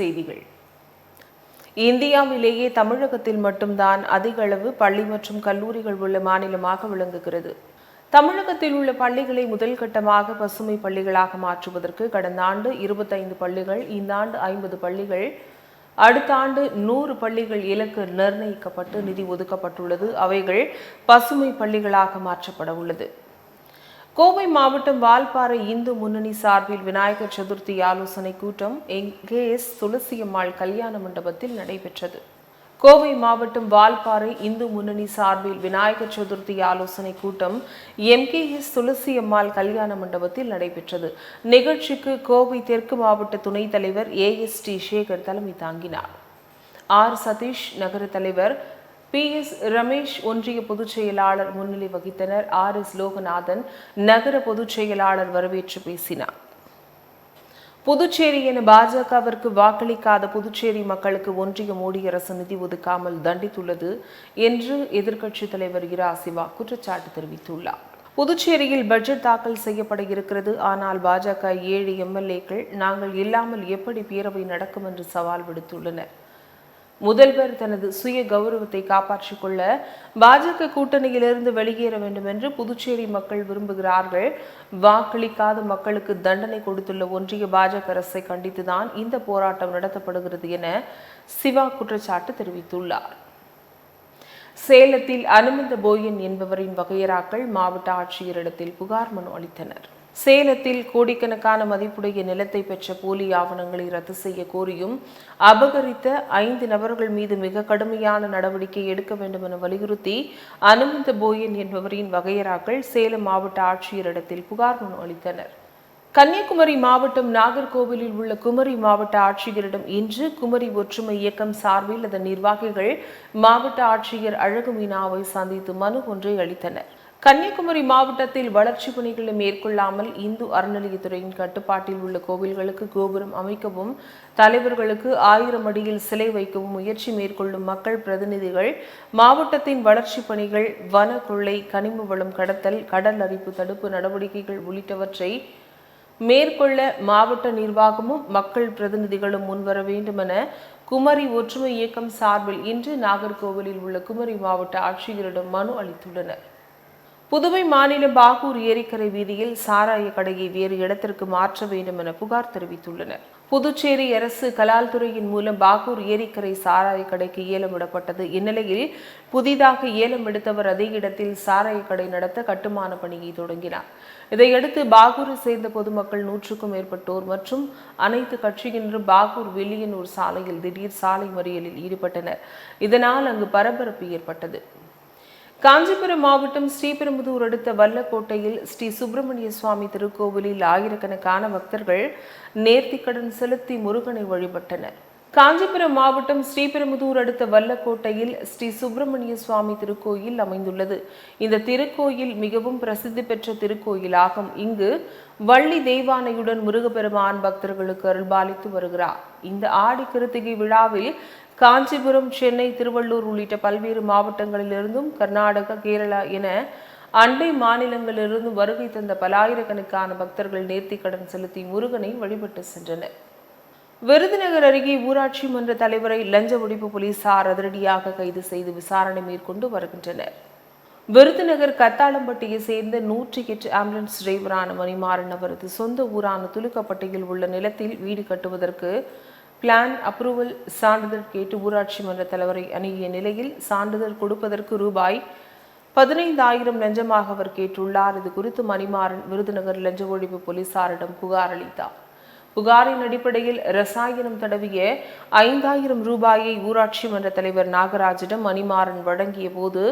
செய்திகள். இந்தியாவிலேயே தமிழகத்தில் மட்டும்தான் அதிக அளவு பள்ளி மற்றும் கல்லூரிகள் உள்ள மாநிலமாக விளங்குகிறது. தமிழகத்தில் உள்ள பள்ளிகளை முதல் கட்டமாக பசுமை பள்ளிகளாக மாற்றுவதற்கு கடந்த ஆண்டு இருபத்தைந்து பள்ளிகள் இந்த ஆண்டு ஐம்பது பள்ளிகள் அடுத்த ஆண்டு நூறு பள்ளிகள் இலக்கு நிர்ணயிக்கப்பட்டு நிதி ஒதுக்கப்பட்டுள்ளது. அவைகள் பசுமை பள்ளிகளாக மாற்றப்பட உள்ளது. கோவை மாவட்டம் வால்பாறை இந்து முன்னணி சார்பில் விநாயகர் சதுர்த்தி ஆலோசனை கூட்டம் எஸ் துளசியம்மாள் கல்யாண மண்டபத்தில் நடைபெற்றது. கோவை மாவட்டம் வால்பாறை இந்து முன்னணி சார்பில் விநாயகர் சதுர்த்தி ஆலோசனை கூட்டம் எம்கேஎஸ் துளசியம்மாள் கல்யாண மண்டபத்தில் நடைபெற்றது. நிகழ்ச்சிக்கு கோவை தெற்கு மாவட்ட துணைத் தலைவர் ஏஎஸ்டி சேகர் தலைமை தாங்கினார். ஆர் சதீஷ் நகர தலைவர் பி எஸ் ரமேஷ் ஒன்றிய பொதுச் செயலாளர் முன்னிலை வகித்தனர். ஆர் எஸ் லோகநாதன் நகர பொதுச் செயலாளர் வரவேற்று பேசினார். புதுச்சேரி என பாஜகவிற்கு வாக்களிக்காத புதுச்சேரி மக்களுக்கு ஒன்றிய மோடி அரசு நிதி ஒதுக்காமல் தண்டித்துள்ளது என்று எதிர்க்கட்சித் தலைவர் இரா சிவா குற்றச்சாட்டு தெரிவித்துள்ளார். புதுச்சேரியில் பட்ஜெட் தாக்கல் செய்யப்பட இருக்கிறது. ஆனால் பாஜக ஏழு எம்எல்ஏக்கள் நாங்கள் இல்லாமல் எப்படி பேரவை நடக்கும் என்று சவால் விடுத்துள்ளனர். முதல்வர் தனது சுய கௌரவத்தை காப்பாற்றிக் கொள்ள பாஜக கூட்டணியிலிருந்து வெளியேற வேண்டும் என்று புதுச்சேரி மக்கள் விரும்புகிறார்கள். வாக்களிக்காத மக்களுக்கு தண்டனை கொடுத்துள்ள ஒன்றிய பாஜக அரசை கண்டித்துதான் இந்த போராட்டம் நடத்தப்படுகிறது என சிவா குற்றச்சாட்டு தெரிவித்துள்ளார். சேலத்தில் அனுமந்த போயன் என்பவரின் வகையராக்கள் மாவட்ட ஆட்சியரிடத்தில் புகார் மனு அளித்தனர். சேலத்தில் கோடிக்கணக்கான மதிப்புடைய நிலத்தை பெற்ற போலி ஆவணங்களை ரத்து செய்ய கோரியும் அபகரித்த ஐந்து நபர்கள் மீது மிக கடுமையான நடவடிக்கை எடுக்க வேண்டும் என வலியுறுத்தி அனுமந்த போயன் என்பவரின் வகையராக்கள் சேலம் மாவட்ட ஆட்சியரிடத்தில் புகார் மனு அளித்தனர். கன்னியாகுமரி மாவட்டம் நாகர்கோவிலில் உள்ள குமரி மாவட்ட ஆட்சியரிடம் இன்று குமரி ஒற்றுமை இயக்கம் சார்பில் அதன் நிர்வாகிகள் மாவட்ட ஆட்சியர் அழகு மீனாவை சந்தித்து மனு ஒன்றை அளித்தனர். கன்னியாகுமரி மாவட்டத்தில் வளர்ச்சிப் பணிகளை மேற்கொள்ளாமல் இந்து அறநிலையத்துறையின் கட்டுப்பாட்டில் உள்ள கோவில்களுக்கு கோபுரம் அமைக்கவும் தலைவர்களுக்கு ஆயிரம் அடியில் சிலை வைக்கவும் முயற்சி மேற்கொள்ளும் மக்கள் பிரதிநிதிகள் மாவட்டத்தின் வளர்ச்சிப் பணிகள் வன கொள்ளை கனிம வளம் கடத்தல் கடல் அரிப்பு தடுப்பு நடவடிக்கைகள் உள்ளிட்டவற்றை மேற்கொள்ள மாவட்ட நிர்வாகமும் மக்கள் பிரதிநிதிகளும் முன்வர வேண்டும் என குமரி ஒற்றுமை இயக்கம் சார்பில் இன்று நாகர்கோவிலில் உள்ள குமரி மாவட்ட ஆட்சியரிடம் மனு அளித்துள்ளனர். புதுவை மாநில பாகூர் ஏரிக்கரை வீதியில் சாராய கடையை வேறு இடத்திற்கு மாற்ற வேண்டும் என புகார் தெரிவித்துள்ளனர். புதுச்சேரி அரசு கலால் துறையின் மூலம் பாகூர் ஏரிக்கரை சாராய கடைக்கு ஏலம் விடப்பட்டது. இந்நிலையில் புதிதாக ஏலம் எடுத்தவர் அதே இடத்தில் சாராய கடை நடத்த கட்டுமான பணியை தொடங்கினார். இதையடுத்து பாகூரை சேர்ந்த பொதுமக்கள் நூற்றுக்கும் மேற்பட்டோர் மற்றும் அனைத்து கட்சியினரும் பாகூர் வில்லியனூர் சாலையில் திடீர் சாலை மறியலில் ஈடுபட்டனர். இதனால் அங்கு பரபரப்பு ஏற்பட்டது. காஞ்சிபுரம் மாவட்டம் ஸ்ரீபெரும்புதூர் அடுத்த வல்லக்கோட்டையில் ஸ்ரீ சுப்பிரமணிய சுவாமி திருக்கோவிலில் ஆயிரக்கணக்கான பக்தர்கள் நேர்த்திக்கடன் செலுத்தி முருகனை வழிபட்டனர். காஞ்சிபுரம் மாவட்டம் ஸ்ரீபெரும்புதூர் அடுத்த வல்லக்கோட்டையில் ஸ்ரீ சுப்பிரமணிய சுவாமி திருக்கோயில் அமைந்துள்ளது. இந்த திருக்கோயில் மிகவும் பிரசித்தி பெற்ற திருக்கோயிலாகும். இங்கு வள்ளி தெய்வானையுடன் முருகப்பெருமான் பக்தர்களுக்கு அருள்பாலித்து வருகிறார். இந்த ஆடி கிருத்திகை விழாவில் காஞ்சிபுரம் சென்னை திருவள்ளூர் உள்ளிட்ட பல்வேறு மாவட்டங்களிலிருந்தும் கர்நாடகா கேரளா என அண்டை மாநிலங்களிலிருந்து வருகை தந்த பலாயிரக்கணக்கான பக்தர்கள் நேர்த்திக்கடன் செலுத்தி முருகனை வழிபட்டு சென்றனர். விருதுநகர் அருகே ஊராட்சி மன்ற தலைவரை லஞ்ச ஒழிப்பு போலீசார் அதிரடியாக கைது செய்து விசாரணை மேற்கொண்டு வருகின்றனர். விருதுநகர் கத்தாளம்பட்டியை சேர்ந்த நூற்றி எட்டு ஆம்புலன்ஸ் டிரைவரான மணிமாறன் அவரது சொந்த ஊரான துலுக்கப்பட்டியில் உள்ள நிலத்தில் வீடு கட்டுவதற்கு பிளான் அப்ரூவல் சான்றிதழ் கேட்டு ஊராட்சி மன்ற தலைவரை அணுகிய நிலையில் சான்றிதழ் கொடுப்பதற்கு ரூபாய் பதினைந்தாயிரம் லஞ்சமாக அவர் கேட்டுள்ளார். இது குறித்து மணிமாறன் விருதுநகர் லஞ்ச ஒழிப்பு போலீசாரிடம் புகார் அளித்தார். புகாரின் அடிப்படையில் ரசாயனம் தடவிய ஐந்தாயிரம் ரூபாயை ஊராட்சி மன்ற தலைவர் நாகராஜிடம் மணிமாறன் வழங்கிய போது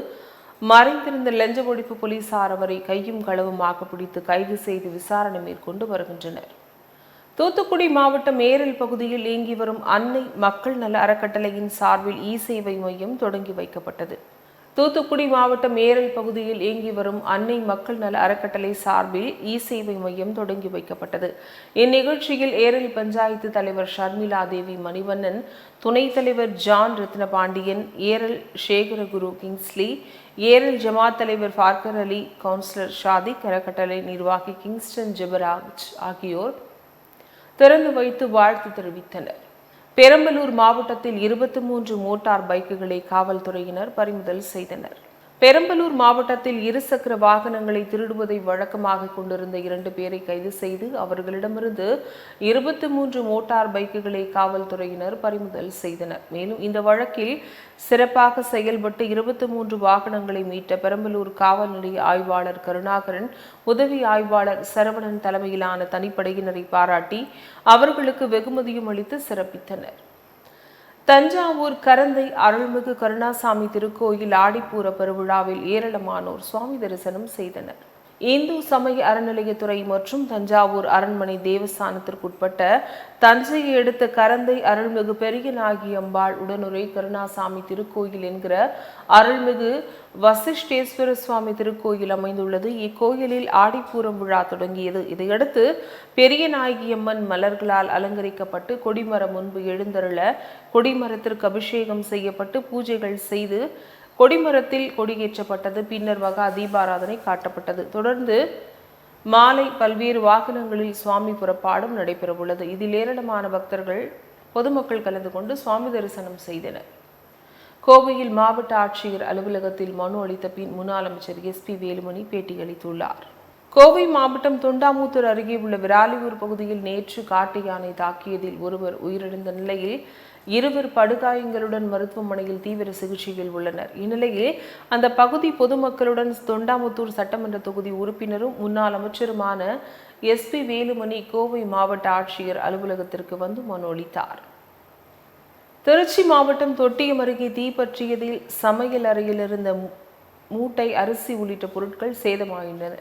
மறைந்திருந்த லஞ்ச ஒழிப்பு போலீசார் அவரை கையும் களவுமாக பிடித்து கைது செய்து விசாரணை மேற்கொண்டு வருகின்றனர். தூத்துக்குடி மாவட்டம் ஏரல் பகுதியில் இயங்கி வரும் அன்னை மக்கள் நல அறக்கட்டளையின் சார்பில் இ சேவை மையம் தொடங்கி வைக்கப்பட்டது. தூத்துக்குடி மாவட்டம் ஏரல் பகுதியில் இயங்கி வரும் அன்னை மக்கள் நல அறக்கட்டளை சார்பில் இ சேவை மையம் தொடங்கி வைக்கப்பட்டது. இந்நிகழ்ச்சியில் ஏரல் பஞ்சாயத்து தலைவர் ஷர்மிளா தேவி மணிவண்ணன் துணைத் தலைவர் ஜான் ரத்னபாண்டியன் ஏரல் சேகரகுரு கிங்ஸ்லி ஏரல் ஜமாத் தலைவர் ஃபார்கர் அலி கவுன்சிலர் ஷாதிக் அறக்கட்டளை நிர்வாகி கிங்ஸ்டன் ஜெபராஜ் ஆகியோர் திறந்து வைத்து வாழ்த்து தெரிவித்தனர். பெரம்பலூர் மாவட்டத்தில் இருபத்தி மூன்று மோட்டார் பைக்குகளை காவல்துறையினர் பறிமுதல் செய்தனர். பெரம்பலூர் மாவட்டத்தில் இருசக்கர வாகனங்களை திருடுவதை வழக்கமாக கொண்டிருந்த இரண்டு பேரை கைது செய்து அவர்களிடமிருந்து இருபத்தி மூன்று மோட்டார் பைக்குகளை காவல்துறையினர் பறிமுதல் செய்தனர். மேலும் இந்த வழக்கில் சிறப்பாக செயல்பட்டு இருபத்தி மூன்று வாகனங்களை மீட்ட பெரம்பலூர் காவல் நிலைய ஆய்வாளர் கருணாகரன் உதவி ஆய்வாளர் சரவணன் தலைமையிலான தனிப்படையினரை பாராட்டி அவர்களுக்கு வெகுமதியும் அளித்து சிறப்பித்தனர். தஞ்சாவூர் கரந்தை அருள்மிகு கருணாசாமி திருக்கோயில் ஆடிப்பூர பெருவிழாவில் ஏராளமானோர் சுவாமி தரிசனம் செய்தனர். இந்து சமய அறநிலையத்துறை மற்றும் தஞ்சாவூர் அரண்மனை தேவஸ்தானத்திற்குட்பட்ட தஞ்சையை அடுத்த கரந்தை அருள்மிகு பெரியநாயகி அம்பாள் உடனுரை கருணாசாமி திருக்கோயில் என்கிற அருள்மிகு வசிஷ்டேஸ்வர சுவாமி திருக்கோயில் அமைந்துள்ளது. இக்கோயிலில் ஆடிப்பூரம் விழா தொடங்கியது. இதையடுத்து பெரிய நாயகியம்மன் மலர்களால் அலங்கரிக்கப்பட்டு கொடிமரம் முன்பு எழுந்தருள கொடிமரத்திற்கு அபிஷேகம் செய்யப்பட்டு பூஜைகள் செய்து கொடிமரத்தில் கொடியேற்றப்பட்டது. பின்னர் மகா தீபாராதனை காட்டப்பட்டது. தொடர்ந்து மாலை பல்வேறு வாகனங்களில் சுவாமி புறப்பாடும் நடைபெறவுள்ளது. இதில் ஏராளமான பக்தர்கள் பொதுமக்கள் கலந்து கொண்டு சுவாமி தரிசனம் செய்தனர். கோவையில் மாவட்ட ஆட்சியர் அலுவலகத்தில் மனு அளித்த பின் முன்னாள் அமைச்சர் எஸ் பி வேலுமணி பேட்டியளித்துள்ளார் கோவை மாவட்டம் தொண்டாமுத்தூர் அருகே உள்ள விராலியூர் பகுதியில் நேற்று காட்டு யானை தாக்கியதில் ஒருவர் உயிரிழந்த நிலையில் இருவர் படுகாயங்களுடன் மருத்துவமனையில் தீவிர சிகிச்சையில் உள்ளனர். இந்நிலையில் அந்த பகுதி பொதுமக்களுடன் தொண்டாமுத்தூர் சட்டமன்ற தொகுதி உறுப்பினரும் முன்னாள் அமைச்சருமான எஸ் பி வேலுமணி கோவை மாவட்ட ஆட்சியர் அலுவலகத்திற்கு வந்து மனு அளித்தார். திருச்சி மாவட்டம் தொட்டியம் அருகே தீப்பற்றியதில் சமையல் அறையில் இருந்த மூட்டை அரிசி உள்ளிட்ட பொருட்கள் சேதமாகின்றன.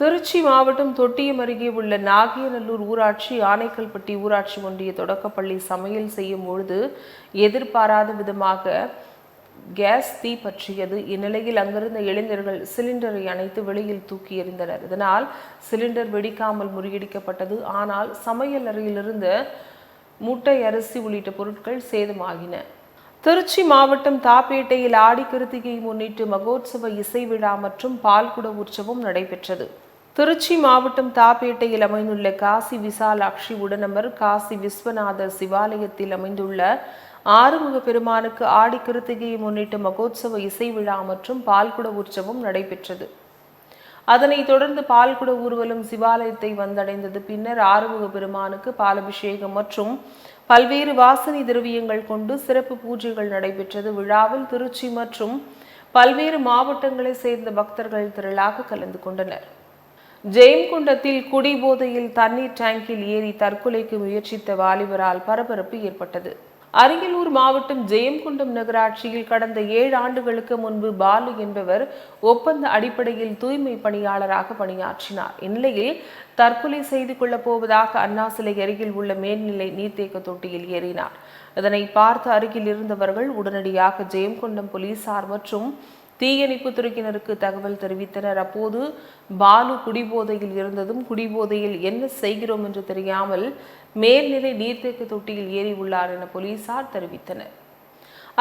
திருச்சி மாவட்டம் தொட்டியம் அருகே உள்ள நாகியநல்லூர் ஊராட்சி ஆனைக்கல்பட்டி ஊராட்சி ஒன்றிய தொடக்கப்பள்ளி சமையல் செய்யும் பொழுது எதிர்பாராத விதமாக கேஸ் தீ பற்றியது. இந்நிலையில் அங்கிருந்த இளைஞர்கள் சிலிண்டரை அணைத்து வெளியில் தூக்கி எறிந்தனர். இதனால் சிலிண்டர் வெடிக்காமல் முறியடிக்கப்பட்டது. ஆனால் சமையல் அறையிலிருந்த முட்டை அரிசி உள்ளிட்ட பொருட்கள் சேதமாகின. திருச்சி மாவட்டம் தாப்பேட்டையில் ஆடி கிருத்திகை முன்னிட்டு மகோத்சவ இசை விழா மற்றும் பால்குட உற்சவம் நடைபெற்றது. திருச்சி மாவட்டம் தாப்பேட்டையில் அமைந்துள்ள காசி விசாலாட்சி உடனமர் காசி விஸ்வநாதர் சிவாலயத்தில் அமைந்துள்ள ஆறுமுக பெருமானுக்கு ஆடி கிருத்திகையை முன்னிட்டு மகோத்சவ இசை விழா மற்றும் பால்குட உற்சவம் நடைபெற்றது. அதனைத் தொடர்ந்து பால்குட ஊர்வலம் சிவாலயத்தை வந்தடைந்தது. பின்னர் ஆறுமுக பெருமானுக்கு பாலபிஷேகம் மற்றும் பல்வேறு வாசனை திரவியங்கள் கொண்டு சிறப்பு பூஜைகள் நடைபெற்றது. விழாவில் திருச்சி மற்றும் பல்வேறு மாவட்டங்களைச் சேர்ந்த பக்தர்கள் திரளாக கலந்து கொண்டனர். ஜெயம்குண்டத்தில் குடிபோதையில் தண்ணீர் டேங்கில் ஏறி தற்கொலைக்கு முயற்சித்த வாலிபரால் பரபரப்பு ஏற்பட்டது. அரியலூர் மாவட்டம் ஜெயம்குண்டம் நகராட்சியில் கடந்த ஏழு ஆண்டுகளுக்கு முன்பு பாலு என்பவர் ஒப்பந்த அடிப்படையில் தூய்மை பணியாளராக பணியாற்றினார். இந்நிலையில் தற்கொலை செய்து கொள்ளப் போவதாக அண்ணா சிலை அருகில் உள்ள மேல்நிலை நீர்த்தேக்க தொட்டியில் ஏறினார். இதனை பார்த்து அருகில் இருந்தவர்கள் உடனடியாக ஜெயம்குண்டம் போலீசார் மற்றும் தீயணைப்பு துறையினருக்கு தகவல் தெரிவித்தனர். அப்போது பாலு குடிபோதையில் இருந்ததும் குடிபோதையில் என்ன செய்கிறோம் என்று தெரியாமல் மேல்நிலை நீர்த்தேக்க தொட்டியில் ஏறி உள்ளார் என போலீசார் தெரிவித்தனர்.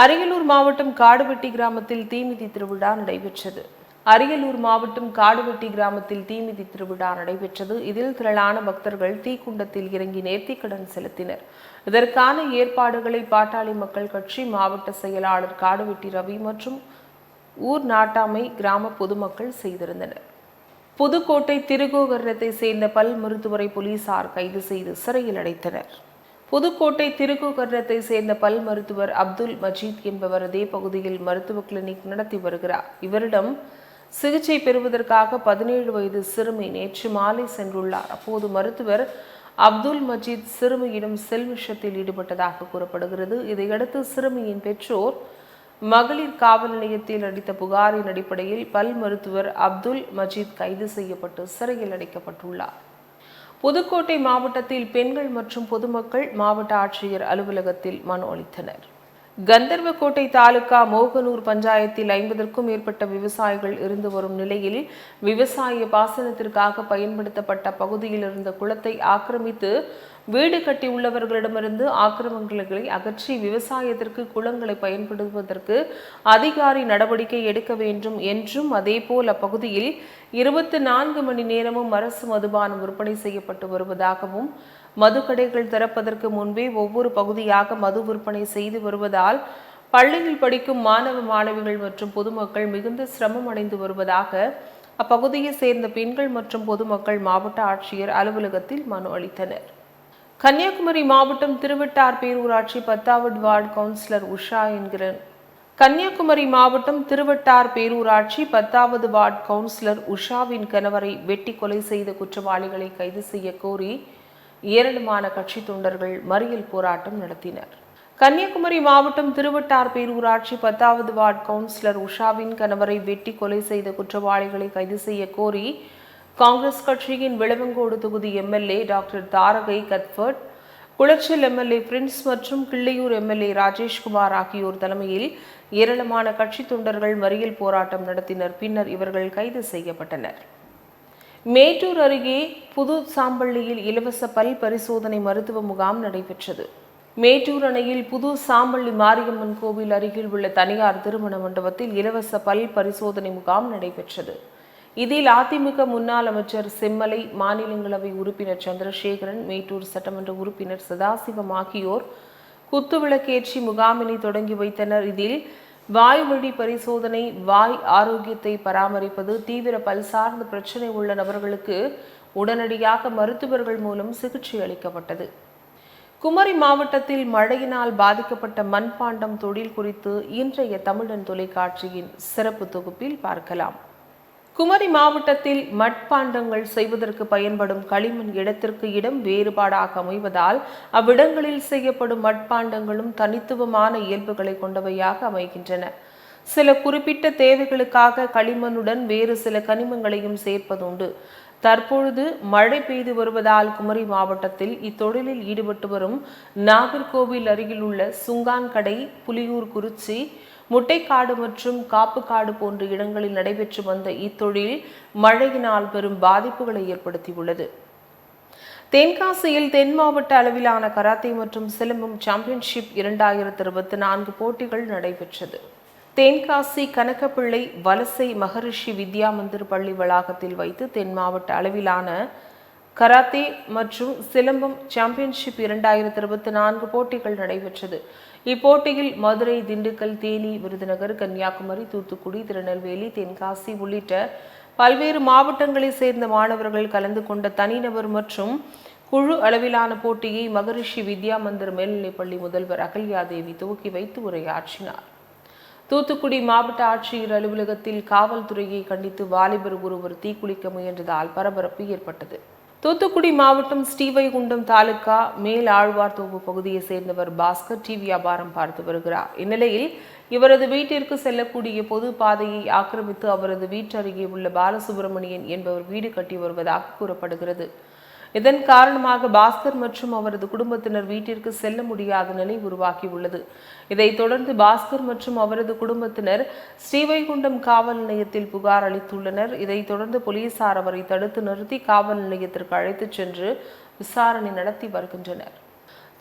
அரியலூர் மாவட்டம் காடுவெட்டி கிராமத்தில் தீமிதி திருவிழா நடைபெற்றது. அரியலூர் மாவட்டம் காடுவெட்டி கிராமத்தில் தீமிதி திருவிழா நடைபெற்றது. இதில் திரளான பக்தர்கள் தீக்குண்டத்தில் இறங்கி நேர்த்திக்கடன் செலுத்தினர். இதற்கான ஏற்பாடுகளை பாட்டாளி மக்கள் கட்சி மாவட்ட செயலாளர் காடுவெட்டி ரவி மற்றும் ஊர் நாட்டாமை கிராம பொதுமக்கள் செய்திருந்தனர். புதுக்கோட்டை திருகோகரணத்தை சேர்ந்த பல் மருத்துவரை போலீசார் கைது செய்து சிறையில் அடைத்தனர். புதுக்கோட்டை திருக்கோகரணத்தை சேர்ந்த பல் மருத்துவர் அப்துல் மஜீத் என்பவர் அதே பகுதியில் மருத்துவ கிளினிக் நடத்தி வருகிறார். இவரிடம் சிகிச்சை பெறுவதற்காக பதினேழு வயது சிறுமி நேற்று மாலை சென்றுள்ளார். அப்போது மருத்துவர் அப்துல் மஜீத் சிறுமியிடம் செல்விஷத்தில் ஈடுபட்டதாக கூறப்படுகிறது. இதையடுத்து சிறுமியின் பெற்றோர் மகளிர் காவல் நிலையத்தில் அளித்த புகாரின் அடிப்படையில் பல் மருத்துவர் அப்துல் மஜீத் கைது செய்யப்பட்டு சிறையில் அடைக்கப்பட்டுள்ளார். புதுக்கோட்டை மாவட்டத்தில் பெண்கள் மற்றும் பொதுமக்கள் மாவட்ட ஆட்சியர் அலுவலகத்தில் மனு அளித்தனர். கந்தர்வக்கோட்டை தாலுகா மோகனூர் பஞ்சாயத்தில் ஐம்பதற்கும் மேற்பட்ட விவசாயிகள் இருந்து வரும் நிலையில் விவசாய பாசனத்திற்காக பயன்படுத்தப்பட்ட பகுதியில் இருந்த குளத்தை ஆக்கிரமித்து வீடு கட்டியுள்ளவர்களிடமிருந்து ஆக்கிரமங்களை அகற்றி விவசாயத்திற்கு குளங்களை பயன்படுத்துவதற்கு அதிகாரி நடவடிக்கை எடுக்க வேண்டும் என்றும் அதேபோல் அப்பகுதியில் இருபத்தி நான்கு மணி நேரமும் அரசு மதுபானம் விற்பனை செய்யப்பட்டு வருவதாகவும் மதுக்கடைகள் திறப்பதற்கு முன்பே ஒவ்வொரு பகுதியாக மது விற்பனை செய்து வருவதால் பள்ளியில் படிக்கும் மாணவ மாணவிகள் மற்றும் பொதுமக்கள் மிகுந்த சிரமம் அடைந்து வருவதாக அப்பகுதியை சேர்ந்த பெண்கள் மற்றும் பொதுமக்கள் மாவட்ட ஆட்சியர் அலுவலகத்தில் மனு அளித்தனர். கன்னியாகுமரி மாவட்டம் திருவட்டார் பேரூராட்சி பத்தாவது வார்டு கவுன்சிலர் உஷா என்கிற கன்னியாகுமரி மாவட்டம் திருவட்டார் பேரூராட்சி பத்தாவது வார்டு கவுன்சிலர் உஷாவின் கணவரை வெட்டி கொலை செய்த குற்றவாளிகளை கைது செய்ய கோரி ஏராளமான கட்சி தொண்டர்கள் மறியல் போராட்டம் நடத்தினர். கன்னியாகுமரி மாவட்டம் திருவட்டார் பேரூராட்சி பத்தாவது வார்டு கவுன்சிலர் உஷாவின் கணவரை வெட்டி கொலை செய்த குற்றவாளிகளை கைது செய்ய கோரி காங்கிரஸ் கட்சியின் விளவங்கோடு தொகுதி MLA doctor Tharagai Cuthbert Colachel MLA Prince மற்றும் கிள்ளையூர் எம்எல்ஏ ராஜேஷ்குமார் ஆகியோர் தலைமையில் ஏராளமான கட்சி தொண்டர்கள் மறியல் போராட்டம் நடத்தினர். பின்னர் இவர்கள் கைது செய்யப்பட்டனர். மேட்டூர் அருகே புது சாம்பள்ளியில் இலவச பல் பரிசோதனை மருத்துவ முகாம் நடைபெற்றது. மேட்டூர் அணையில் புது சாம்பள்ளி மாரியம்மன் கோவில் அருகில் உள்ள தனியார் திருமண மண்டபத்தில் இலவச பல் பரிசோதனை முகாம் நடைபெற்றது. இதில் அதிமுக முன்னாள் அமைச்சர் செம்மலை மாநிலங்களவை உறுப்பினர் சந்திரசேகரன் மேட்டூர் சட்டமன்ற உறுப்பினர் சதாசிவம் ஆகியோர் குத்துவிளக்கேற்றி முகாமினை தொடங்கி வைத்தனர். இதில் வாய் வழி பரிசோதனை வாய் ஆரோக்கியத்தை பராமரிப்பது தீவிர பல் சார்ந்த பிரச்சனை உள்ள நபர்களுக்கு உடனடியாக மருத்துவர்கள் மூலம் சிகிச்சை அளிக்கப்பட்டது. குமரி மாவட்டத்தில் மழையினால் பாதிக்கப்பட்ட மண்பாண்டம் தொழில் குறித்து இன்றைய தமிழன் தொலைக்காட்சியின் சிறப்பு தொகுப்பில் பார்க்கலாம். குமரி மாவட்டத்தில் மட்பாண்டங்கள் செய்வதற்கு பயன்படும் களிமண் இடத்திற்கு இடம் வேறுபாடாக அமைவதால் அவ்விடங்களில் செய்யப்படும் மட்பாண்டங்களும் தனித்துவமான இயல்புகளை கொண்டவையாக அமைகின்றன. சில குறிப்பிட்ட தேவைகளுக்காக களிமண்ணுடன் வேறு சில கனிமங்களையும் சேர்ப்பதுண்டு. தற்பொழுது மழை பெய்து வருவதால் குமரி மாவட்டத்தில் இத்தொழிலில் ஈடுபட்டு வரும் நாகர்கோவில் அருகில் உள்ள சுங்கான்கடை புலியூர் குறிச்சி முட்டைக்காடு மற்றும் காப்புக்காடு போன்ற இடங்களில் நடைபெற்று வந்த இத்தொழில் மழையினால் பெரும் பாதிப்புகளை ஏற்படுத்தியுள்ளது. தென்காசியில் தென் மாவட்ட அளவிலான கராத்தே மற்றும் சிலம்பம் சாம்பியன்ஷிப் இரண்டாயிரத்தி இருபத்தி நான்கு போட்டிகள் நடைபெற்றது. தென்காசி கனகப்பிள்ளை வலசை மகரிஷி வித்யா மந்திர் பள்ளி வளாகத்தில் வைத்து தென் மாவட்ட அளவிலான கராத்தே மற்றும் சிலம்பம் சாம்பியன்ஷிப் இரண்டாயிரத்தி இருபத்தி நான்கு போட்டிகள் நடைபெற்றது. இப்போட்டியில் மதுரை திண்டுக்கல் தேனி விருதுநகர் கன்னியாகுமரி தூத்துக்குடி திருநெல்வேலி தென்காசி உள்ளிட்ட பல்வேறு மாவட்டங்களைச் சேர்ந்த மாணவர்கள் கலந்து கொண்ட தனிநபர் மற்றும் குழு அளவிலான போட்டியை மகரிஷி வித்யா மந்திர் மேல்நிலைப்பள்ளி முதல்வர் அகல்யா தேவி துவக்கி வைத்து உரையாற்றினார். தூத்துக்குடி மாவட்ட ஆட்சியர் அலுவலகத்தில் காவல்துறையை கண்டித்து வாலிபர் ஒருவர் தீக்குளிக்க முயன்றதால் பரபரப்பு ஏற்பட்டது. தூத்துக்குடி மாவட்டம் ஸ்ரீவைகுண்டம் தாலுகா மேல் ஆழ்வார்தோப்பு பகுதியை சேர்ந்தவர் பாஸ்கர் டி வியாபாரம் பார்த்து வருகிறார். இந்நிலையில் இவரது வீட்டிற்கு செல்லக்கூடிய பொது பாதையை ஆக்கிரமித்து அவரது வீட்டருகே உள்ள பாலசுப்பிரமணியன் என்பவர் வீடு கட்டி வருவதாக கூறப்படுகிறது. இதன் காரணமாக பாஸ்கர் மற்றும் அவரது குடும்பத்தினர் வீட்டிற்கு செல்ல முடியாத நிலை உருவாகியுள்ளது. இதைத் தொடர்ந்து பாஸ்கர் மற்றும் அவரது குடும்பத்தினர் ஸ்ரீவைகுண்டம் காவல் நிலையத்தில் புகார் அளித்துள்ளனர். இதைத் தொடர்ந்து போலீசார் அவரை தடுத்து நிறுத்தி காவல் நிலையத்திற்கு அழைத்துச் சென்று விசாரணை நடத்தி வருகின்றனர்.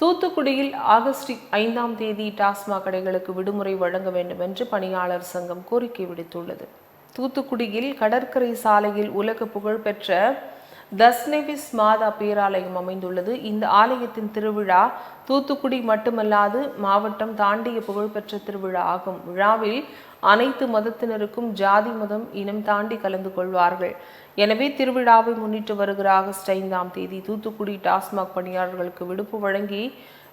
தூத்துக்குடியில் ஆகஸ்ட் ஐந்தாம் தேதி டாஸ்மாக் கடைகளுக்கு விடுமுறை வழங்க வேண்டும் என்று பணியாளர் சங்கம் கோரிக்கை விடுத்துள்ளது. தூத்துக்குடியில் கடற்கரை சாலையில் உலக புகழ்பெற்ற தஸ்னெவிஸ் மாதா பேராலயம் அமைந்துள்ளது. இந்த ஆலயத்தின் திருவிழா தூத்துக்குடி மட்டுமல்லாது மாவட்டம் தாண்டிய புகழ்பெற்ற திருவிழா ஆகும். விழாவில் அனைத்து மதத்தினருக்கும் ஜாதி மதம் இனம் தாண்டி கலந்து கொள்வார்கள். எனவே திருவிழாவை முன்னிட்டு வருகிற ஆகஸ்ட் ஐந்தாம் தேதி. தூத்துக்குடி டாஸ்மாக் பணியாளர்களுக்கு விடுப்பு வழங்கி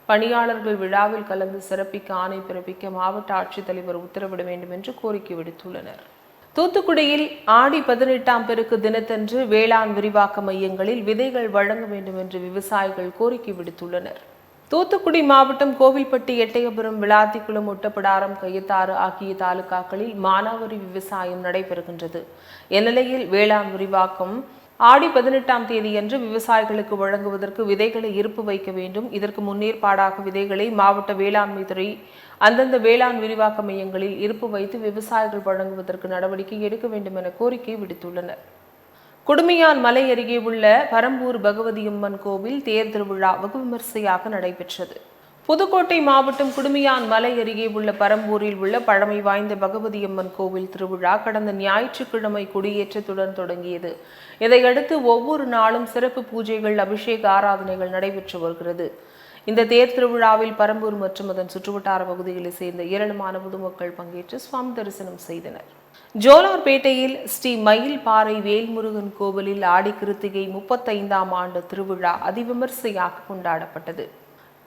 பணியாளர்கள் விழாவில் கலந்து சிறப்பிக்க ஆணை பிறப்பிக்க மாவட்ட ஆட்சித்தலைவர் உத்தரவிட வேண்டும் என்று கோரிக்கை விடுத்துள்ளனர். தூத்துக்குடியில் ஆடி பதினெட்டாம் பெருக்கு தினத்தன்று வேளாண் விரிவாக்க மையங்களில் விதைகள் வழங்க வேண்டும் என்று விவசாயிகள் கோரிக்கை விடுத்துள்ளனர். தூத்துக்குடி மாவட்டம் கோவில்பட்டி எட்டயபுரம் விளாத்திக்குளம் ஒட்டப்படாரம் கையத்தாறு ஆகிய தாலுகாக்களில் மானாவரி விவசாயம் நடைபெறுகின்றது. இந்நிலையில் வேளாண் விரிவாக்கம் ஆடி பதினெட்டாம் தேதியன்று விவசாயிகளுக்கு வழங்குவதற்கு விதைகளை இருப்பு வைக்க வேண்டும். இதற்கு முன்னேற்பாடாக விதைகளை மாவட்ட வேளாண்மை துறை அந்தந்த வேளாண் விரிவாக்க மையங்களில் இருப்பு வைத்து விவசாயிகள் வழங்குவதற்கு நடவடிக்கை எடுக்க வேண்டும் என கோரிக்கை விடுத்துள்ளனர். குடுமையான் மலை அருகே உள்ள பரம்பூர் பகவதியம்மன் கோவில் தேர் திருவிழா வெகு விமரிசையாக நடைபெற்றது. புதுக்கோட்டை மாவட்டம் குடுமியான் மலை அருகே உள்ள பரம்பூரில் உள்ள பழமை வாய்ந்த பகவதியம்மன் கோவில் திருவிழா கடந்த ஞாயிற்றுக்கிழமை கொடியேற்றத்துடன் தொடங்கியது. இதையடுத்து ஒவ்வொரு நாளும் சிறப்பு பூஜைகள் அபிஷேக ஆராதனைகள் நடைபெற்று வருகிறது. இந்த தேர் திருவிழாவில் பரம்பூர் மற்றும் அதன் சுற்றுவட்டார பகுதிகளைச் சேர்ந்த ஏராளமான பொதுமக்கள் பங்கேற்று சுவாமி தரிசனம் செய்தனர். ஜோலார்பேட்டையில் ஸ்ரீ மயில் பாறை வேல்முருகன் கோவிலில் ஆடி கிருத்திகை முப்பத்தைந்தாம் ஆண்டு திருவிழா அதிவிமர்சையாக கொண்டாடப்பட்டது.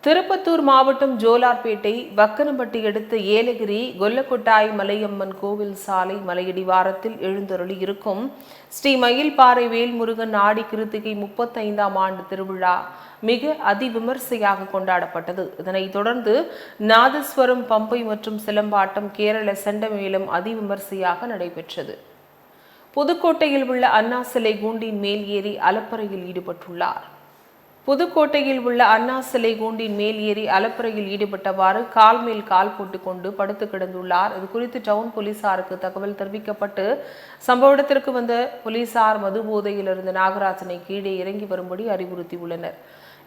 திருப்பத்தூர் மாவட்டம் ஜோலார்பேட்டை வக்கனம்பட்டி அடுத்த ஏலகிரி கொல்லக்கொட்டாய் மலையம்மன் கோவில் சாலை மலையடிவாரத்தில் எழுந்தருளி இருக்கும். ஸ்ரீ மயில்பாறை வேல்முருகன் ஆடி கிருத்திகை முப்பத்தைந்தாம் ஆண்டு திருவிழா மிக அதிவிமர்சையாக கொண்டாடப்பட்டது. இதனைத் தொடர்ந்து நாதஸ்வரம் பம்பை மற்றும் சிலம்பாட்டம் கேரள செண்டமேளம் அதிவிமர்சையாக நடைபெற்றது. புதுக்கோட்டையில் உள்ள அண்ணா சிலை கூண்டின் மேல் ஏறி அலப்பறையில் ஈடுபட்டுள்ளார். புதுக்கோட்டையில் உள்ள அண்ணா சிலை கூண்டின் மேல் ஏறி அலப்புறையில் ஈடுபட்டவாறு கால் மேல் கால் போட்டுக்கொண்டு படுத்து கிடந்துள்ளார். இது குறித்து டவுன் போலீசாருக்கு தகவல் தெரிவிக்கப்பட்டு சம்பவ இடத்திற்கு வந்த போலீசார் மது போதையில் இருந்த நாகராஜனை கீழே இறங்கி வரும்படி அறிவுறுத்தியுள்ளனர்.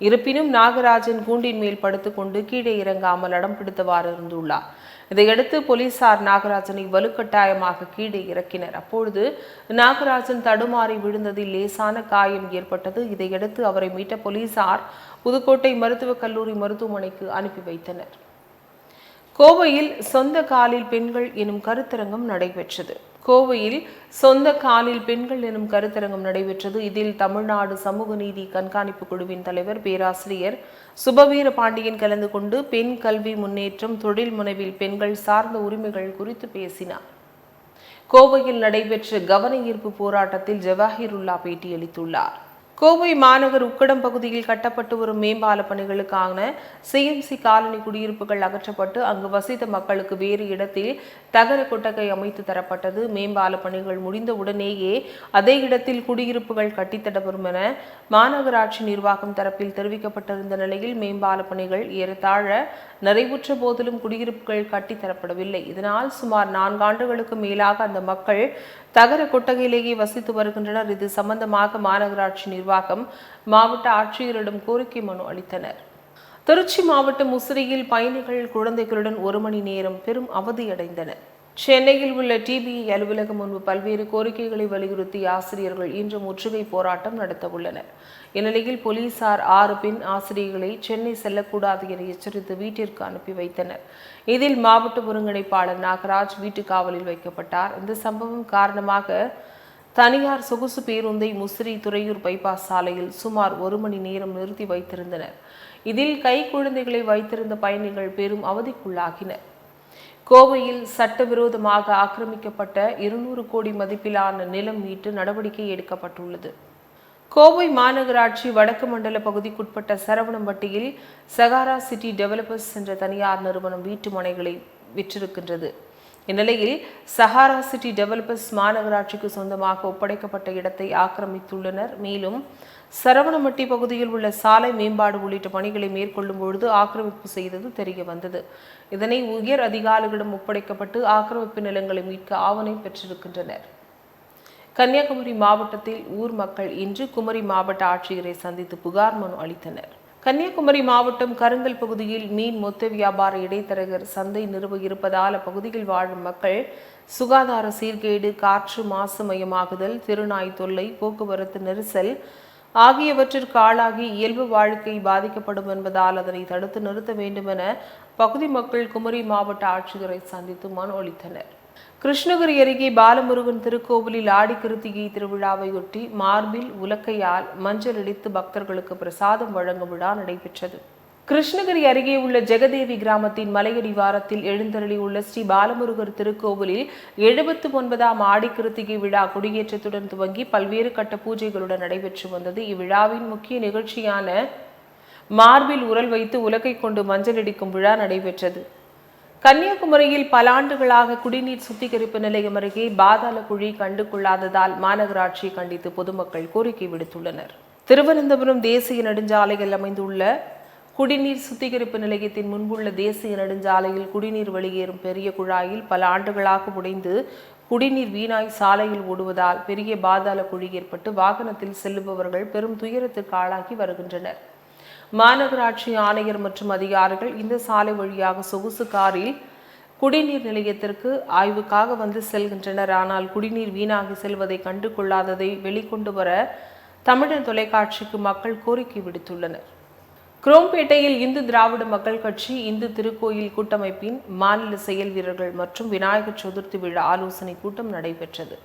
இருப்பினும் நாகராஜன் கூண்டின் மேல் படுத்துக்கொண்டு கீழே இறங்காமல் அடம் பிடித்தவாறு இருந்துள்ளார். இதையடுத்து போலீசார் நாகராஜனை வலுக்கட்டாயமாக கீழே இறக்கினர். அப்பொழுது நாகராஜன் தடுமாறி விழுந்ததில் லேசான காயம் ஏற்பட்டது. இதையடுத்து அவரை மீட்ட போலீசார் புதுக்கோட்டை மருத்துவக் கல்லூரி மருத்துவமனைக்கு அனுப்பி வைத்தனர். கோவையில் சொந்த காலில் பெண்கள் எனும் கருத்தரங்கம் நடைபெற்றது. கோவையில் சொந்த காலில் பெண்கள் எனும் கருத்தரங்கம் நடைபெற்றது. இதில் தமிழ்நாடு சமூக நீதி கண்காணிப்பு குழுவின் தலைவர் பேராசிரியர் சுபவீர பாண்டியன் கலந்து கொண்டு பெண் கல்வி முன்னேற்றம் தொழில் முனைவில் பெண்கள் சார்ந்த உரிமைகள் குறித்து பேசினார். கோவையில் நடைபெற்ற கவன ஈர்ப்பு போராட்டத்தில் ஜவாஹிருல்லா பேட்டியளித்துள்ளார். கோவை மாநகர் உக்கடம் பகுதியில் கட்டப்பட்டு வரும் மேம்பால பணிகளுக்கான சிஎம்சி காலனி குடியிருப்புகள் அகற்றப்பட்டு அங்கு வசித்த மக்களுக்கு வேறு இடத்தில் தகர கொட்டகை அமைத்து தரப்பட்டது. மேம்பால பணிகள் முடிந்த உடனேயே அதே இடத்தில் குடியிருப்புகள் கட்டித்தடப்படும் என மாநகராட்சி நிர்வாகம் தரப்பில் தெரிவிக்கப்பட்டிருந்த நிலையில் மேம்பால பணிகள் ஏறத்தாழ நிறைவுற்ற போதிலும் குடியிருப்புகள் கட்டித்தரப்படவில்லை இதனால் சுமார் நான்காண்டுகளுக்கு மேலாக அந்த மக்கள் தகர கொட்டகையிலேயே வசித்து வருகின்றனர். இது சம்பந்தமாக மாநகராட்சி நிர்வாகம் மாவட்ட ஆட்சியரிடம் கோரிக்கை மனு அளித்தனர். திருச்சி மாவட்டம் முசிறியில் பயணிகள் குழந்தைகளுடன் ஒரு மணி நேரம் பெரும் அவதியடைந்தனர். சென்னையில் உள்ள டிபிஐ அலுவலகம் முன்பு பல்வேறு கோரிக்கைகளை வலியுறுத்தி ஆசிரியர்கள் இன்று முற்றுகை போராட்டம் நடத்த உள்ளனர் இந்நிலையில் போலீசார் ஆறு பெண் ஆசிரியர்களை சென்னை செல்லக்கூடாது என எச்சரித்து வீட்டிற்கு அனுப்பி வைத்தனர். இதில் மாவட்ட ஒருங்கிணைப்பாளர் நாகராஜ் வீட்டு காவலில் வைக்கப்பட்டார். இந்த சம்பவம் காரணமாக தனியார் சொகுசு பேருந்தை முசிறி துறையூர் பைபாஸ் சாலையில் சுமார் ஒரு மணி நேரம் நிறுத்தி வைத்திருந்தனர். இதில் கை குழந்தைகளை வைத்திருந்த பயணிகள் பெரும் அவதிக்குள்ளாகினர். கோவையில் சட்டவிரோதமாக ஆக்கிரமிக்கப்பட்ட இருநூறு கோடி மதிப்பிலான நிலம் மீட்டு நடவடிக்கை எடுக்கப்பட்டுள்ளது. கோவை மாநகராட்சி வடக்கு மண்டல பகுதிக்குட்பட்ட சரவணம்பட்டியில் சகாரா சிட்டி டெவலப்பர்ஸ் என்ற தனியார் நிறுவனம் வீட்டு மனைகளை விற்றிருக்கின்றது. இந்நிலையில் சஹாரா சிட்டி டெவலப்பர்ஸ் மாநகராட்சிக்கு சொந்தமாக ஒப்படைக்கப்பட்ட இடத்தை ஆக்கிரமித்துள்ளனர். மேலும் சரவணமட்டி பகுதியில் உள்ள சாலை மேம்பாடு உள்ளிட்ட பணிகளை மேற்கொள்ளும் பொழுது ஆக்கிரமிப்பு செய்தது தெரிய வந்தது. இதனை உயர் அதிகாரிகளிடம் ஒப்படைக்கப்பட்டு ஆக்கிரமிப்பு நிலங்களை மீட்க ஆவணை பெற்றிருக்கின்றனர். கன்னியாகுமரி மாவட்டத்தில் ஊர் மக்கள் இன்று குமரி மாவட்ட ஆட்சியரை சந்தித்து புகார் மனு அளித்தனர். கன்னியாகுமரி மாவட்டம் கருங்கல் பகுதியில் மீன் மொத்த வியாபார இடைத்தரகர் சந்தை நிறுவ இருப்பதால் அப்பகுதியில் வாழும் மக்கள் சுகாதார சீர்கேடு காற்று மாசுமயமாகுதல் திருநாய் தொல்லை போக்குவரத்து நெரிசல் ஆகியவற்றிற்கு ஆளாகி இயல்பு வாழ்க்கை பாதிக்கப்படும் என்பதால் அதனை தடுத்து நிறுத்த வேண்டும் என பகுதி மக்கள் குமரி மாவட்ட ஆட்சியரை சந்தித்து மனு அளித்தனர். கிருஷ்ணகிரி அருகே பாலமுருகன் திருக்கோவிலில் ஆடி கிருத்திகை திருவிழாவையொட்டி மார்பில் உலக்கையால் மஞ்சள் அடித்து பக்தர்களுக்கு பிரசாதம் வழங்கும் விழா நடைபெற்றது. கிருஷ்ணகிரி அருகே உள்ள ஜெகதேவி கிராமத்தின் மலையடிவாரத்தில் எழுந்தருளி உள்ள ஸ்ரீ பாலமுருகர் திருக்கோவிலில் எழுபத்து ஒன்பதாம் ஆடி கிருத்திகை விழா கொடியேற்றத்துடன் துவங்கி பல்வேறு கட்ட பூஜைகளுடன் நடைபெற்று வந்தது. இவ்விழாவின் முக்கிய நிகழ்ச்சியான மார்பில் உரல் வைத்து உலகை கொண்டு மஞ்சள் அடிக்கும் விழா நடைபெற்றது. கன்னியாகுமரியில் பல ஆண்டுகளாக குடிநீர் சுத்திகரிப்பு நிலையம் அருகே பாதாள குழி கண்டுகொள்ளாததால் மாநகராட்சியை கண்டித்து பொதுமக்கள் கோரிக்கை விடுத்துள்ளனர். திருவனந்தபுரம் தேசிய நெடுஞ்சாலையில் அமைந்துள்ள குடிநீர் சுத்திகரிப்பு நிலையத்தின் முன்புள்ள தேசிய நெடுஞ்சாலையில் குடிநீர் வெளியேறும் பெரிய குழாயில் பல ஆண்டுகளாக உடைந்து குடிநீர் வீணாய் சாலையில் ஓடுவதால் பெரிய பாதாள குழி ஏற்பட்டு வாகனத்தில் செல்லுபவர்கள் பெரும் துயரத்துக்கு ஆளாகி வருகின்றனர். மாநகராட்சி ஆணையர் மற்றும் அதிகாரிகள் இந்த சாலை வழியாக சொகுசு காரில் குடிநீர் நிலையத்திற்கு ஆய்வுக்காக வந்து செல்கின்றனர். ஆனால் குடிநீர் வீணாகி செல்வதை கண்டு கொள்ளாததை வெளிக்கொண்டு வர தமிழர் தொலைக்காட்சிக்கு மக்கள் கோரிக்கை விடுத்துள்ளனர். குரோம்பேட்டையில் இந்து திராவிட மக்கள் கட்சி இந்து திருக்கோயில் கூட்டமைப்பின் மாநில செயல் வீரர்கள் மற்றும் விநாயகர் சதுர்த்தி விழா ஆலோசனை கூட்டம் நடைபெற்றது.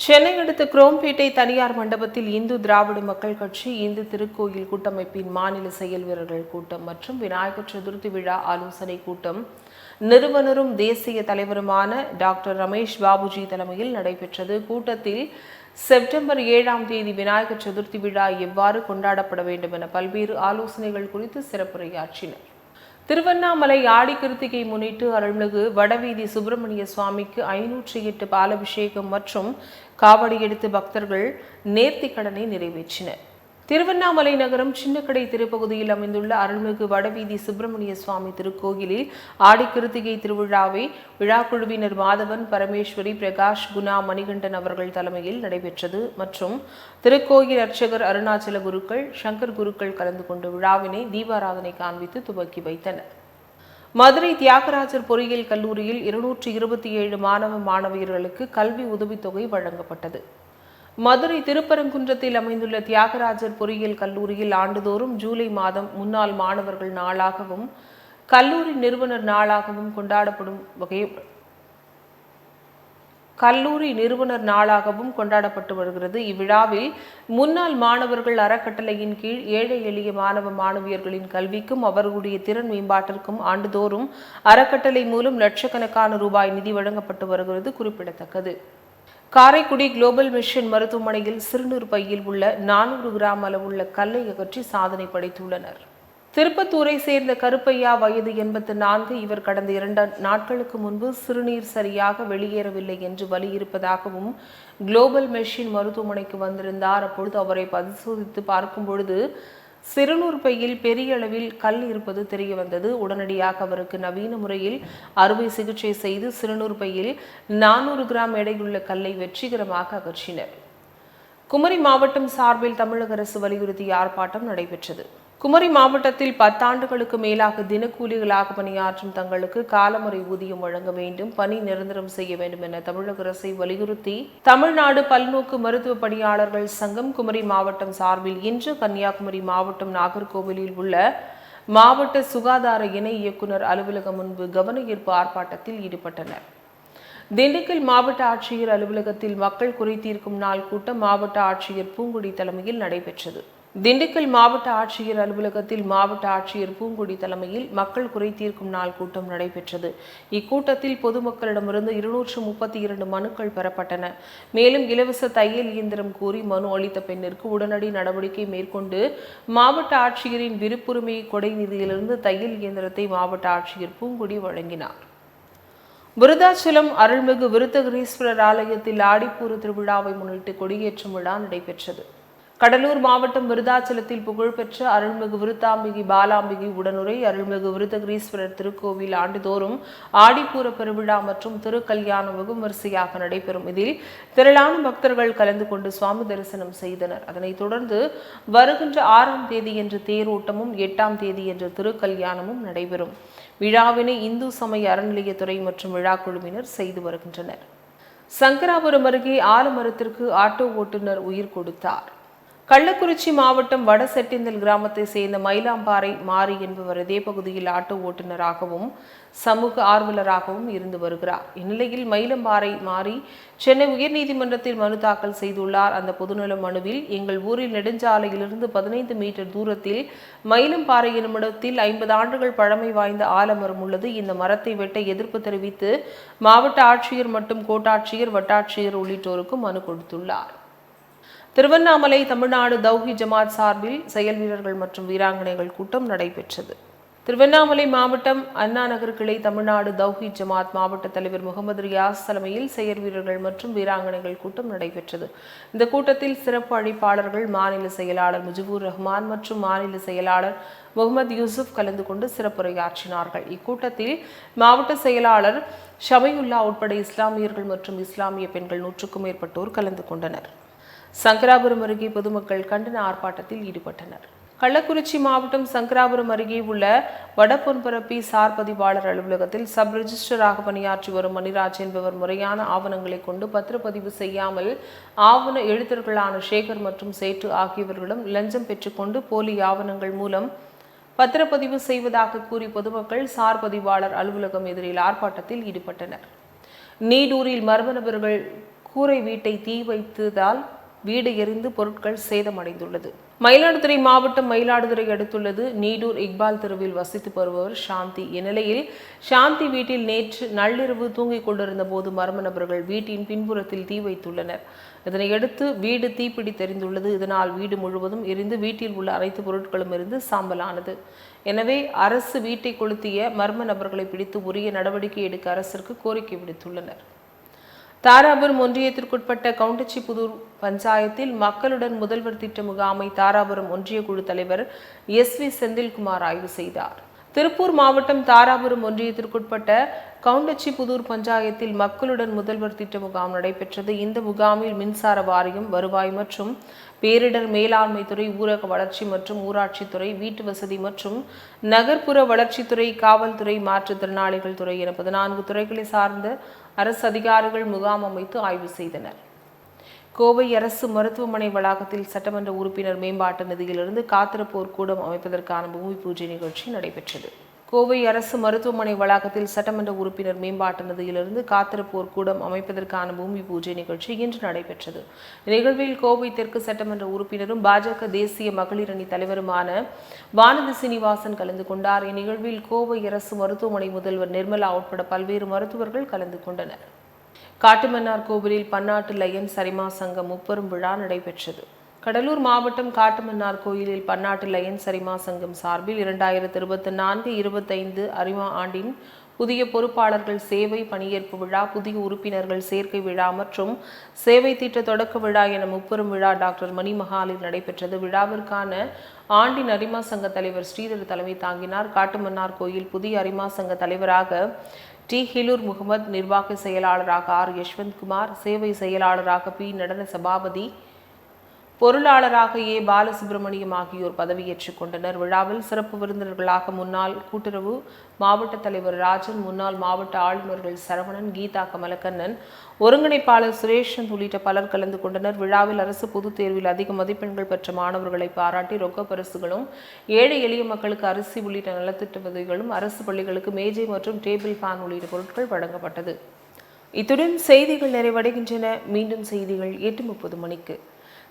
சென்னை அடுத்த குரோம்பேட்டை தனியார் மண்டபத்தில் இந்து திராவிட மக்கள் கட்சி இந்து திருக்கோயில் கூட்டமைப்பின் மாநில செயல் வீரர்கள் கூட்டம் மற்றும் விநாயகர் சதுர்த்தி விழா ஆலோசனை கூட்டம் நிறுவனரும் தேசிய தலைவருமான டாக்டர் ரமேஷ் பாபுஜி தலைமையில் நடைபெற்றது. கூட்டத்தில் செப்டம்பர் ஏழாம் தேதி விநாயகர் சதுர்த்தி விழா எவ்வாறு கொண்டாடப்பட வேண்டும் என பல்வேறு ஆலோசனைகள் குறித்து சிறப்புரையாற்றினர். திருவண்ணாமலை ஆடி கிருத்திகை முன்னிட்டு அருள்மிகு வடவீதி சுப்பிரமணிய சுவாமிக்கு ஐநூற்றி எட்டு பாலபிஷேகம் மற்றும் காவடி எடுத்து பக்தர்கள் நேர்த்திக்கடனை நிறைவேற்றினர். திருவண்ணாமலை நகரம் சின்னக்கடை திருப்பகுதியில் அமைந்துள்ள அருள்மிகு வடவீதி சுப்பிரமணிய சுவாமி திருக்கோயிலில் ஆடி கிருத்திகை திருவிழாவை விழாக்குழுவினர் மாதவன் பரமேஸ்வரி பிரகாஷ் குணா மணிகண்டன் அவர்கள் தலைமையில் நடைபெற்றது. மற்றும் திருக்கோயில் அர்ச்சகர் அருணாச்சல குருக்கள் சங்கர் குருக்கள் கலந்து கொண்டு விழாவினை தீபாராதனை காண்பித்து துவக்கி வைத்தனர். மதுரை தியாகராஜர் பொறியியல் கல்லூரியில் இருநூற்றி இருபத்தி ஏழு மாணவ மாணவியர்களுக்கு கல்வி உதவித்தொகை வழங்கப்பட்டது. மதுரை திருப்பரங்குன்றத்தில் அமைந்துள்ள தியாகராஜர் பொறியியல் கல்லூரியில் ஆண்டுதோறும் ஜூலை மாதம் முன்னாள் மாணவர்கள் நாளாகவும் கல்லூரி நிறுவனர் நாளாகவும் கொண்டாடப்படும் வகையில் கல்லூரி நிறுவனர் நாளாகவும் கொண்டாடப்பட்டு வருகிறது. இவ்விழாவில் முன்னாள் மாணவர்கள் அறக்கட்டளையின் கீழ் ஏழை எளிய மாணவ மாணவியர்களின் கல்விக்கும் அவர்களுடைய திறன் மேம்பாட்டிற்கும் ஆண்டுதோறும் அறக்கட்டளை மூலம் லட்சக்கணக்கான ரூபாய் நிதி வழங்கப்பட்டு வருகிறது குறிப்பிடத்தக்கது. காரைக்குடி குளோபல் மிஷன் மருத்துவமனையில் சிறுநீர் பையில் உள்ள நானூறு கிராம் அளவுள்ள கல்லை அகற்றி சாதனை படைத்துள்ளனர். திருப்பத்தூரை சேர்ந்த கருப்பையா வயது எண்பத்து நான்கு இவர் கடந்த இரண்டு நாட்களுக்கு முன்பு சிறுநீர் சரியாக வெளியேறவில்லை என்று வலி இருப்பதாகவும் குளோபல் மெஷின் மருத்துவமனைக்கு வந்திருந்தார். அப்பொழுது அவரை பரிசோதித்து பார்க்கும் பொழுது சிறுநூர் பையில் பெரிய அளவில் கல் இருப்பது தெரிய வந்தது. உடனடியாக அவருக்கு நவீன முறையில் அறுவை சிகிச்சை செய்து சிறுநூர் பையில் நானூறு கிராம் எடையுள்ள கல்லை வெற்றிகரமாக அகற்றினர். குமரி மாவட்டம் சார்பில் தமிழக அரசு வலியுறுத்திய ஆர்ப்பாட்டம் நடைபெற்றது. குமரி மாவட்டத்தில் பத்தாண்டுகளுக்கு மேலாக தினக்கூலிகளாக பணியாற்றும் தங்களுக்கு காலமுறை ஊதியம் வழங்க வேண்டும் பணி நிரந்தரம் செய்ய வேண்டும் என தமிழக அரசை வலியுறுத்தி தமிழ்நாடு பல்நோக்கு மருத்துவ பணியாளர்கள் சங்கம் குமரி மாவட்டம் சார்பில் இன்று கன்னியாகுமரி மாவட்டம் நாகர்கோவிலில் உள்ள மாவட்ட சுகாதார இணை இயக்குனர் அலுவலகம் முன்பு கவன ஈர்ப்பு ஆர்ப்பாட்டத்தில் ஈடுபட்டனர். திண்டுக்கல் மாவட்ட ஆட்சியர் அலுவலகத்தில் மக்கள் குறை தீர்க்கும் நாள் கூட்டம் மாவட்ட ஆட்சியர் பூங்குடி தலைமையில் நடைபெற்றது. திண்டுக்கல் மாவட்ட ஆட்சியர் அலுவலகத்தில் மாவட்ட ஆட்சியர் பூங்குடி தலைமையில் மக்கள் குறை தீர்க்கும் நாள் கூட்டம் நடைபெற்றது. இக்கூட்டத்தில் பொதுமக்களிடமிருந்து இருநூற்று முப்பத்தி இரண்டு மனுக்கள் பெறப்பட்டன. மேலும் இலவச தையல் இயந்திரம் கூறி மனு அளித்த பெண்ணிற்கு உடனடி நடவடிக்கை மேற்கொண்டு மாவட்ட ஆட்சியரின் விருப்புரிமை கொடை நிதியிலிருந்து தையல் இயந்திரத்தை மாவட்ட ஆட்சியர் பூங்குடி வழங்கினார். விருதாச்சலம் அருள்மிகு விருத்தகிரீஸ்வரர் ஆலயத்தில் ஆடிப்பூர திருவிழாவை முன்னிட்டு கொடியேற்றும் விழா நடைபெற்றது. கடலூர் மாவட்டம் விருதாச்சலத்தில் புகழ்பெற்ற அருள்மிகு விருத்தாம்பிகை பாலாம்பிகை உடனுரை அருள்மிகு விருத்தகிரீஸ்வரர் திருக்கோவில் ஆண்டுதோறும் ஆடிப்பூர பெருவிழா மற்றும் திருக்கல்யாணம் வெகுமரிசையாக நடைபெறும். இதில் திரளான பக்தர்கள் கலந்து கொண்டு சுவாமி தரிசனம் செய்தனர். அதனைத் தொடர்ந்து வருகின்ற ஆறாம் தேதி என்ற தேரோட்டமும் எட்டாம் தேதி என்ற திருக்கல்யாணமும் நடைபெறும். விழாவினை இந்து சமய அறநிலையத்துறை மற்றும் விழா குழுவினர் செய்து வருகின்றனர். சங்கராபுரம் அருகே ஆலமரத்திற்கு ஆட்டோ ஓட்டுநர் உயிர் கொடுத்தார். கள்ளக்குறிச்சி மாவட்டம் வடசெட்டிந்தல் கிராமத்தை சேர்ந்த மயிலாம்பாறை மாறி என்பவர் இதே பகுதியில் ஆட்டோ ஓட்டுநராகவும் சமூக ஆர்வலராகவும் இருந்து வருகிறார். இந்நிலையில் மயிலம்பாறை மாறி சென்னை உயர்நீதிமன்றத்தில் மனு தாக்கல் செய்துள்ளார். அந்த பொதுநல மனுவில் எங்கள் ஊரில் நெடுஞ்சாலையிலிருந்து பதினைந்து மீட்டர் தூரத்தில் மயிலம்பாறை என்னுமிடத்தில் ஐம்பது ஆண்டுகள் பழமை வாய்ந்த ஆலமரம் உள்ளது. இந்த மரத்தை வெட்ட எதிர்ப்பு தெரிவித்து மாவட்ட ஆட்சியர் மற்றும் கோட்டாட்சியர் வட்டாட்சியர் உள்ளிட்டோருக்கும் மனு கொடுத்துள்ளார். திருவண்ணாமலை தமிழ்நாடு தௌஹி ஜமாத் சார்பில் செயல் வீரர்கள் மற்றும் வீராங்கனைகள் கூட்டம் நடைபெற்றது. திருவண்ணாமலை மாவட்டம் அண்ணா நகர் கிளை தமிழ்நாடு தௌஹி ஜமாத் மாவட்ட தலைவர் முகமது ரியாஸ் தலைமையில் செயல் வீரர்கள் மற்றும் வீராங்கனைகள் கூட்டம் நடைபெற்றது. இந்த கூட்டத்தில் சிறப்பு அழைப்பாளர்கள் மாநில செயலாளர் முஜிபுர் ரஹ்மான் மற்றும் மாநில செயலாளர் முகமது யூசுப் கலந்து கொண்டு சிறப்புரையாற்றினார்கள். இக்கூட்டத்தில் மாவட்ட செயலாளர் ஷமையுல்லா உட்பட இஸ்லாமியர்கள் மற்றும் இஸ்லாமிய பெண்கள் நூற்றுக்கும் மேற்பட்டோர் கலந்து கொண்டனர். சங்கராபுரம் அருகே பொதுமக்கள் கண்டன ஆர்ப்பாட்டத்தில் ஈடுபட்டனர். கள்ளக்குறிச்சி மாவட்டம் சங்கராபுரம் அருகே உள்ள வடபொன்பரப்பி சார் பதிவாளர் அலுவலகத்தில் சப் ரிஜிஸ்டராக பணியாற்றி வரும் மணிராஜ் என்பவர் முறையான ஆவணங்களை கொண்டு பத்திரப்பதிவு செய்யாமல் ஆவண எழுத்தர்களான சேகர் மற்றும் சேட்டு ஆகியவர்களும் லஞ்சம் பெற்றுக்கொண்டு போலி ஆவணங்கள் மூலம் பத்திரப்பதிவு செய்வதாக கூறி பொதுமக்கள் சார் பதிவாளர் அலுவலகம் எதிரில் ஆர்ப்பாட்டத்தில் ஈடுபட்டனர். நீடூரில் மர்ம நபர்கள் கூரை வீட்டை தீ வைத்ததால் வீடு எரிந்து பொருட்கள் சேதமடைந்துள்ளது. மயிலாடுதுறை மாவட்டம் மயிலாடுதுறை அடுத்துள்ளது. நீடூர் இக்பால் தெருவில் வசித்து வருபவர் சாந்தி. இந்நிலையில் சாந்தி வீட்டில் நேற்று நள்ளிரவு தூங்கிக் கொண்டிருந்த போது மர்ம நபர்கள் வீட்டின் பின்புறத்தில் தீ வைத்துள்ளனர். இதனையடுத்து வீடு தீப்பிடி தெரிந்துள்ளது. இதனால் வீடு முழுவதும் எரிந்து வீட்டில் உள்ள அனைத்து பொருட்களும் இருந்து சாம்பலானது. எனவே அரசு வீட்டை கொளுத்திய மர்ம நபர்களை பிடித்து உரிய நடவடிக்கை எடுக்க அரசிற்கு கோரிக்கை விடுத்துள்ளனர். தாராபுரம் ஒன்றியத்திற்குட்பட்ட கவுண்டச்சிபுதூர் பஞ்சாயத்தில் மக்களுடன் முதல்வர் திட்ட முகாமை தாராபுரம் ஒன்றிய குழு தலைவர் எஸ் வி செந்தில்குமார் ஆய்வு செய்தார். திருப்பூர் மாவட்டம் தாராபுரம் ஒன்றியத்திற்குட்பட்ட கவுண்டச்சிபுதூர் பஞ்சாயத்தில் மக்களுடன் முதல்வர் திட்ட முகாம் நடைபெற்றது. இந்த முகாமில் மின்சார வாரியம் வருவாய் மற்றும் பேரிடர் மேலாண்மை துறை ஊரக வளர்ச்சி மற்றும் ஊராட்சித்துறை வீட்டு வசதி மற்றும் நகர்ப்புற வளர்ச்சித்துறை காவல்துறை மாற்றுத்திறனாளிகள் துறை என பதினான்கு துறைகளை சார்ந்த அரசு அதிகாரிகள் முகாம் அமைத்து ஆய்வு செய்தனர். கோவை அரசு மருத்துவமனை வளாகத்தில் சட்டமன்ற உறுப்பினர் மேம்பாட்டு நிதியிலிருந்து காத்திருப்போர் கூடம் அமைப்பதற்கான பூமி பூஜை நிகழ்ச்சி நடைபெற்றது. கோவை அரசு மருத்துவமனை வளாகத்தில் சட்டமன்ற உறுப்பினர் மேம்பாட்டு நிதியிலிருந்து காத்திருப்போர் கூடம் அமைப்பதற்கான பூமி பூஜை நிகழ்ச்சி இன்று நடைபெற்றது. நிகழ்வில் கோவை தெற்கு சட்டமன்ற உறுப்பினரும் பாஜக தேசிய மகளிர் அணி தலைவருமான வானதி சீனிவாசன் கலந்து கொண்டார். இந்நிகழ்வில் கோவை அரசு மருத்துவமனை முதல்வர் நிர்மலா உட்பட பல்வேறு மருத்துவர்கள் கலந்து கொண்டனர். காட்டுமன்னார் கோவிலில் பன்னாட்டு லயன் சரிமா சங்கம் முப்பெரும் விழா நடைபெற்றது. கடலூர் மாவட்டம் காட்டுமன்னார் கோயிலில் பன்னாட்டு லயன் சரிமா சங்கம் சார்பில் இரண்டாயிரத்தி இருபத்தி நான்கு இருபத்தைந்து அரிமா ஆண்டின் புதிய பொறுப்பாளர்கள் சேவை பணியேற்பு விழா புதிய உறுப்பினர்கள் சேர்க்கை விழா மற்றும் சேவை திட்ட தொடக்க விழா என முப்பெரும் விழா டாக்டர் மணிமஹாலில் நடைபெற்றது. விழாவிற்கான ஆண்டின் அரிமா சங்க தலைவர் ஸ்ரீதர் தலைமை தாங்கினார். காட்டுமன்னார் கோயில் புதிய அரிமா சங்க தலைவராக டி. ஹிலூர் முகமது நிர்வாக செயலாளராக ஆர். யஷ்வந்த் குமார் சேவை செயலாளராக பி. நடன சபாபதி பொருளாளராக ஏ பாலசுப்ரமணியம் ஆகியோர் பதவியேற்றுக் கொண்டனர். விழாவில் சிறப்பு விருந்தினர்களாக முன்னாள் கூட்டுறவு மாவட்ட தலைவர் ராஜன் முன்னாள் மாவட்ட ஆளுநர்கள் சரவணன் கீதா கமலக்கண்ணன் ஒருங்கிணைப்பாளர் சுரேஷன் உள்ளிட்ட பலர் கலந்து கொண்டனர். விழாவில் அரசு பொதுத் தேர்வில் அதிக மதிப்பெண்கள் பெற்ற மாணவர்களை பாராட்டி ரொக்க பரிசுகளும் ஏழை எளிய மக்களுக்கு அரிசி உள்ளிட்ட நலத்திட்ட உதவிகளும் அரசு பள்ளிகளுக்கு மேஜை மற்றும் டேபிள் ஃபேன் உள்ளிட்ட பொருட்கள் வழங்கப்பட்டது. இத்துடன் செய்திகள் நிறைவடைகின்றன. மீண்டும் செய்திகள் எட்டு முப்பது மணிக்கு.